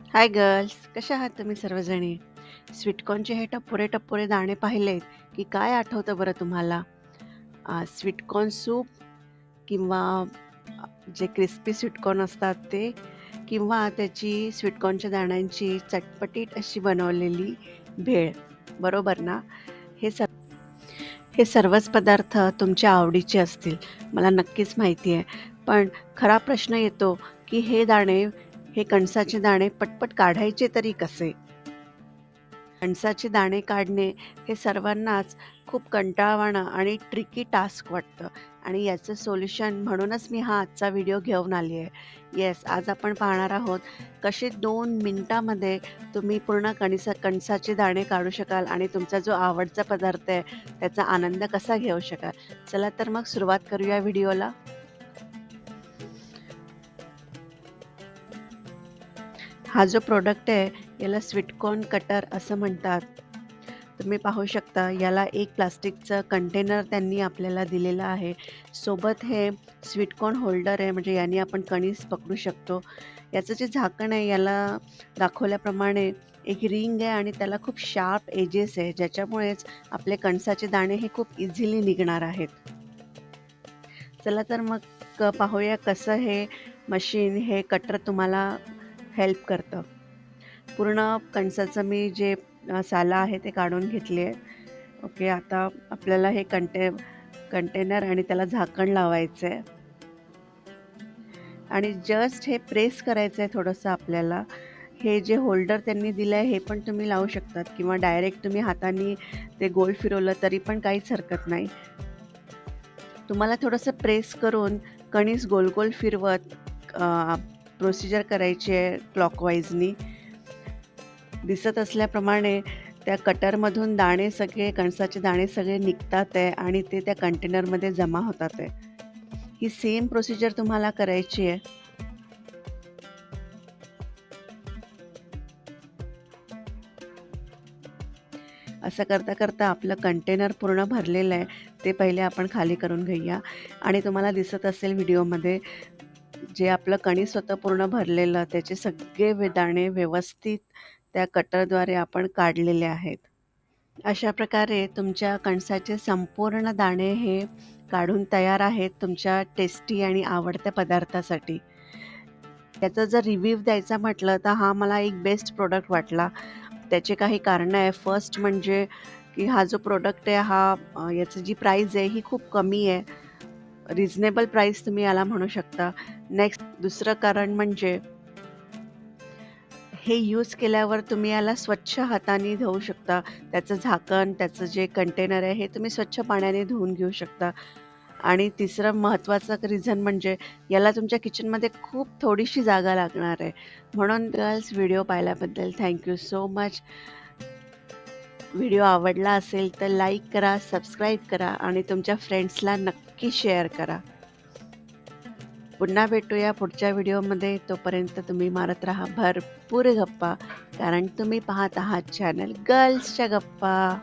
Hi girls कशा आहात तुम्ही सर्वजणी? स्वीटकॉर्नचे हे टप्पुरे टप्पुरे दाणे पाहिलेत की काय आठवतं बरं तुम्हाला? स्वीटकॉर्न सूप किंवा जे क्रिस्पी स्वीटकॉर्न असतात ते किंवा त्याची स्वीटकॉर्नच्या दाण्यांची चटपटीत अशी बनवलेली भेळ बरोबर ना? हे सर हे सर्वच पदार्थ तुमच्या आवडीचे असतील मला नक्कीच माहिती आहे. पण खरा प्रश्न येतो की हे दाणे हे कणसाचे दाणे पटपट काढायचे तरी कसे? कणसाचे दाणे काढणे हे सर्वांनाच खूप कंटाळवाणं आणि ट्रिकी टास्क वाटतं. आणि याचं सोल्युशन म्हणूनच मी हा आजचा व्हिडिओ घेऊन आली आहे. येस आज आपण पाहणार आहोत कसे दोन मिनटामध्ये तुम्ही पूर्ण कणसा कणसाचे दाणे काढू शकाल आणि तुमचा जो आवडचा पदार्थ आहे त्याचा आनंद कसा घेऊ शकाल. चला तर मग सुरुवात करूया व्हिडिओला हा जो प्रोडक्ट आहे याला स्वीटकॉर्न कटर असं म्हणतात. तुम्ही पाहू शकता याला एक प्लास्टिकचं कंटेनर त्यांनी आपल्याला दिलेलं आहे. सोबत हे स्वीटकॉर्न होल्डर आहे म्हणजे याने आपण कणीस पकडू शकतो. याचं जे झाकण आहे याला दाखवल्याप्रमाणे एक रिंग आहे आणि त्याला खूप शार्प एजेस आहे. ज्याच्यामुळेच आपले कणसाचे दाणे हे खूप इझिली निघणार आहेत. चला तर मग पाहूया कसं हे मशीन हे कटर तुम्हाला हेल्प करतं. पूर्ण कणसाचं मी जे साला आहे ते काढून घेतले आहे. ओके आता आपल्याला हे कंटे कंटेनर आणि त्याला झाकण लावायचं आहे. आणि जस्ट हे प्रेस करायचं आहे थोडंसं आपल्याला. हे जे होल्डर त्यांनी दिलं आहे हे पण तुम्ही लावू शकतात. किंवा डायरेक्ट तुम्ही हाताने ते गोल फिरवलं तरी पण काहीच हरकत नाही. तुम्हाला थोडंसं प्रेस करून कणीस गोल गोल फिरवत प्रोसिजर करायची आहे क्लॉकवाईजनी दिसत असल्याप्रमाणे त्या कटरमधून दाणे सगळे कणसाचे दाणे सगळे निघतात आहे आणि ते त्या कंटेनरमध्ये जमा होतात आहे. ही सेम प्रोसिजर तुम्हाला करायची आहे. असं करता करता आपलं कंटेनर पूर्ण भरलेलं आहे. ते पहिले आपण खाली करून घेऊया. आणि तुम्हाला दिसत असेल व्हिडिओमध्ये जे आपलं कणीस होतं पूर्ण भरलेलं त्याचे सगळे दाणे व्यवस्थित त्या कटरद्वारे आपण काढलेले आहेत. अशा प्रकारे तुमच्या कणसाचे संपूर्ण दाणे हे काढून तयार आहेत तुमच्या टेस्टी आणि आवडत्या पदार्थासाठी. त्याचा जर रिव्ह्यू द्यायचा म्हटलं तर हा मला एक बेस्ट प्रोडक्ट वाटला. त्याचे काही कारणं आहे. फर्स्ट म्हणजे की हा जो प्रोडक्ट आहे हा याची जी प्राईज आहे ही खूप कमी आहे. रिझनेबल प्राईस तुम्ही याला म्हणू शकता. नेक्स्ट दुसरं कारण म्हणजे हे यूज केल्यावर तुम्ही याला स्वच्छ हाताने धुवू शकता. त्याचं झाकण त्याचं जे कंटेनर आहे हे तुम्ही स्वच्छ पाण्याने धुवून घेऊ शकता. आणि तिसरं महत्त्वाचं रिझन म्हणजे याला तुमच्या किचनमध्ये खूप थोडीशी जागा लागणार आहे. म्हणून गर्ल्स व्हिडिओ पाहिल्याबद्दल thank you so much video आवडला असेल तर लाईक करा सबस्क्राईब करा आणि तुमच्या फ्रेंड्सला नक्की शेअर करा. पुन्हा भेटूया पुढच्या व्हिडिओमध्ये. तोपर्यंत तुम्ही मारत राहा भरपूर गप्पा. कारण तुम्ही पाहत आहात चॅनल गर्ल्सच्या गप्पा.